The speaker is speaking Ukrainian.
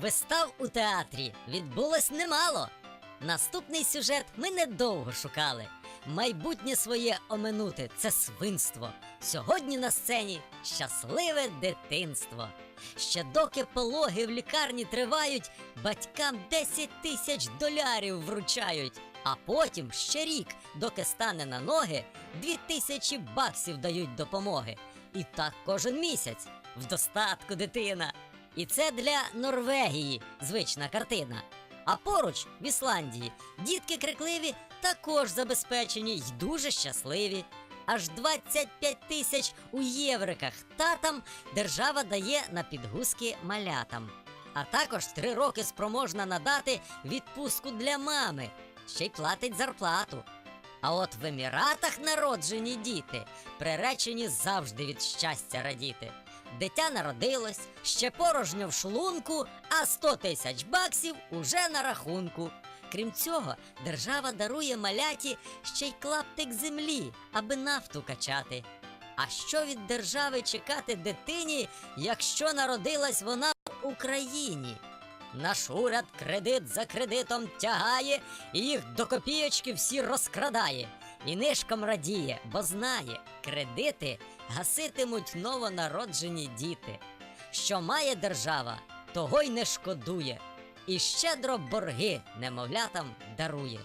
Вистав у театрі відбулось немало. Наступний сюжет ми недовго шукали. Майбутнє своє оминути це свинство. Сьогодні на сцені щасливе дитинство. Ще доки пологи в лікарні тривають, батькам 10 тисяч долярів вручають. А потім ще рік, доки стане на ноги, дві тисячі баксів дають допомоги. І так кожен місяць в достатку дитина. І це для Норвегії звична картина. А поруч в Ісландії дітки крикливі також забезпечені й дуже щасливі. Аж 25 тисяч у євриках татам держава дає на підгузки малятам. А також три роки спроможна надати відпустку для мами, ще й платить зарплату. А от в Еміратах народжені діти приречені завжди від щастя радіти. Дитя народилось, ще порожньо в шлунку, а 100 тисяч баксів уже на рахунку. Крім цього, держава дарує маляті ще й клаптик землі, аби нафту качати. А що від держави чекати дитині, якщо народилась вона в Україні? Наш уряд кредит за кредитом тягає, і їх до копієчки всі розкрадає. І нишком радіє, бо знає, кредити гаситимуть новонароджені діти. Що має держава, того й не шкодує, і щедро борги немовлятам дарує.